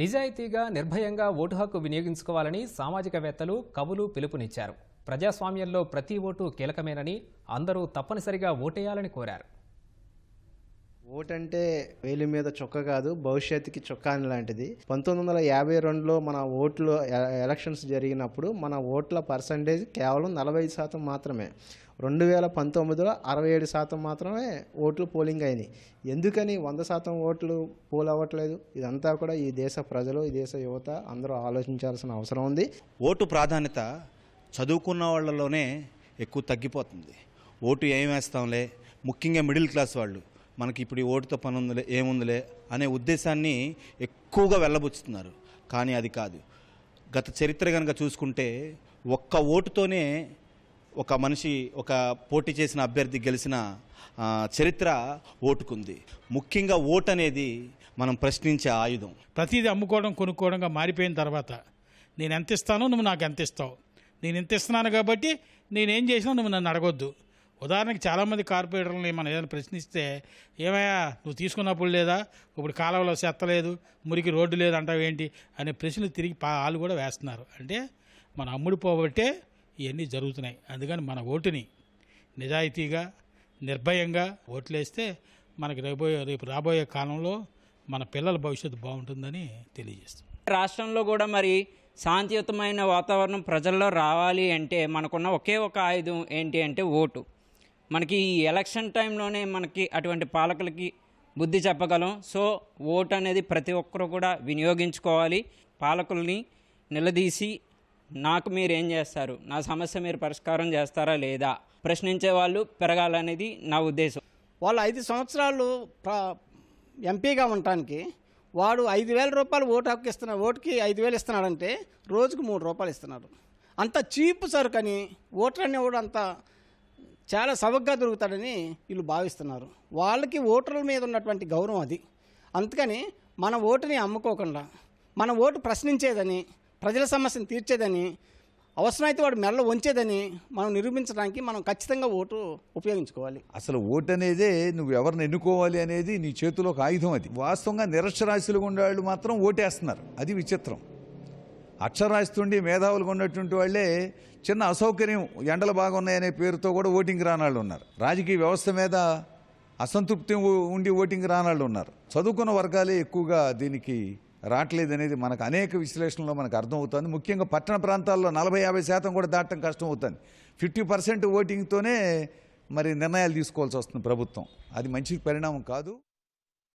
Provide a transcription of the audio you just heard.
నిజాయితీగా నిర్భయంగా ఓటు హక్కు వినియోగించుకోవాలని సామాజికవేత్తలు కవులు పిలుపునిచ్చారు. ప్రజాస్వామ్యంలో ప్రతి ఓటు కీలకమేనని అందరూ తప్పనిసరిగా ఓటేయాలని కోరారు. ఓటంటే వేలి మీద చొక్క కాదు భవిష్యత్తుకి చొక్కాని లాంటిది. పంతొమ్మిది వందల యాభై రెండులో మన ఓట్లు ఎలక్షన్స్ జరిగినప్పుడు మన ఓట్ల పర్సంటేజ్ కేవలం నలభై ఐదు శాతం మాత్రమే. రెండు వేల పంతొమ్మిదిలో అరవై ఏడు శాతం మాత్రమే ఓట్లు పోలింగ్ అయినాయి ఎందుకని వంద శాతం ఓట్లు పోల్ అవ్వట్లేదు? ఇదంతా కూడా ఈ దేశ ప్రజలు ఈ దేశ యువత అందరూ ఆలోచించాల్సిన అవసరం ఉంది. ఓటు ప్రాధాన్యత చదువుకున్న వాళ్ళలోనే ఎక్కువ తగ్గిపోతుంది. ఓటు ఏం వేస్తాంలే? ముఖ్యంగా మిడిల్ క్లాస్ వాళ్ళు. మనకి ఇప్పుడు ఈ ఓటుతో పని ఉందిలే ఏముందిలే అనే ఉద్దేశాన్ని ఎక్కువగా వెళ్ళబుచ్చుతున్నారు. కానీ అది కాదు. గత చరిత్ర కనుక చూసుకుంటే ఒక్క ఓటుతోనే ఒక మనిషి ఒక పోటీ చేసిన అభ్యర్థి గెలిచిన చరిత్ర ఓటుకుంది. ముఖ్యంగా ఓటు అనేది మనం ప్రశ్నించే ఆయుధం. ప్రతిదీ అమ్ముకోవడం కొనుక్కోవడంగా మారిపోయిన తర్వాత నేను ఎంత ఇస్తానో నువ్వు నాకు ఎంత ఇస్తావు. నేను ఎంత ఇస్తున్నాను కాబట్టి నేనేం చేసినా నువ్వు నన్ను అడగొద్దు. ఉదాహరణకి చాలామంది కార్పొరేటర్లని మనం ఏదైనా ప్రశ్నిస్తే ఏమయ్యా నువ్వు తీసుకున్నప్పుడు లేదా? ఇప్పుడు కాలువలో చెత్త లేదు మురికి రోడ్డు లేదు అంటావు ఏంటి? అనే ప్రశ్నలు తిరిగి వాళ్ళు కూడా వేస్తున్నారు. అంటే మన అమ్ముడు పోబట్టే ఇవన్నీ జరుగుతున్నాయి. అందుకని మన ఓటుని నిజాయితీగా నిర్భయంగా ఓట్లేస్తే మనకి రేపోయే రేపు రాబోయే కాలంలో మన పిల్లల భవిష్యత్తు బాగుంటుందని తెలియజేస్తాం రాష్ట్రంలో కూడా మరి శాంతియుతమైన వాతావరణం ప్రజల్లో రావాలి అంటే మనకున్న ఒకే ఒక ఆయుధం ఏంటి అంటే ఓటు. మనకి ఈ ఎలక్షన్ టైంలోనే మనకి అటువంటి పాలకులకి బుద్ధి చెప్పగలం. సో ఓటు అనేది ప్రతి ఒక్కరు కూడా వినియోగించుకోవాలి. పాలకుల్ని నిలదీసి నాకు మీరు ఏం చేస్తారు? నా సమస్య మీరు పరిష్కారం చేస్తారా లేదా? ప్రశ్నించే వాళ్ళు పెరగాలనేది నా ఉద్దేశం. వాళ్ళు ఐదు సంవత్సరాలు ఎంపీగా ఉండటానికి వాడు ఐదు వేల రూపాయలు ఓటు హక్కు ఇస్తున్నాడు ఓటుకి ఐదు వేలు ఇస్తున్నాడంటే రోజుకు మూడు రూపాయలు ఇస్తున్నాడు అంత చీప్ సరుకని ఓటర్ అనేవాడు అంత చాలా సవగ్గా దొరుకుతాడని వీళ్ళు భావిస్తున్నారు. వాళ్ళకి ఓటర్ల మీద ఉన్నటువంటి గౌరవం అది. అందుకని మన ఓటుని అమ్ముకోకుండా మన ఓటు ప్రశ్నించేదని ప్రజల సమస్యను తీర్చేదని అవసరమైతే వాడు మెల్ల వంచేదని మనం నిరూపించడానికి మనం ఖచ్చితంగా ఓటు ఉపయోగించుకోవాలి. అసలు ఓటు అనేదే నువ్వు ఎవరిని ఎన్నుకోవాలి అనేది నీ చేతిలో ఒక ఆయుధం అది. వాస్తవంగా నిరక్షరాస్యులుగా ఉండేవాళ్ళు మాత్రం ఓటేస్తున్నారు. అది విచిత్రం. అక్షరాస్తుండి మేధావులుగా ఉన్నటువంటి వాళ్ళే చిన్న అసౌకర్యం ఎండలు బాగున్నాయనే పేరుతో కూడా ఓటింగ్ రానాళ్ళు ఉన్నారు. రాజకీయ వ్యవస్థ మీద అసంతృప్తి ఉండి ఓటింగ్ రానాళ్ళు ఉన్నారు. చదువుకున్న వర్గాలే ఎక్కువగా దీనికి రావట్లేదు అనేది మనకు అనేక విశ్లేషణలో మనకు అర్థమవుతుంది. ముఖ్యంగా పట్టణ ప్రాంతాల్లో నలభై యాభై శాతం కూడా దాటడం కష్టం అవుతుంది ఫిఫ్టీ పర్సెంట్ ఓటింగ్తోనే మరి నిర్ణయాలు తీసుకోవాల్సి వస్తుంది ప్రభుత్వం. అది మంచి పరిణామం కాదు.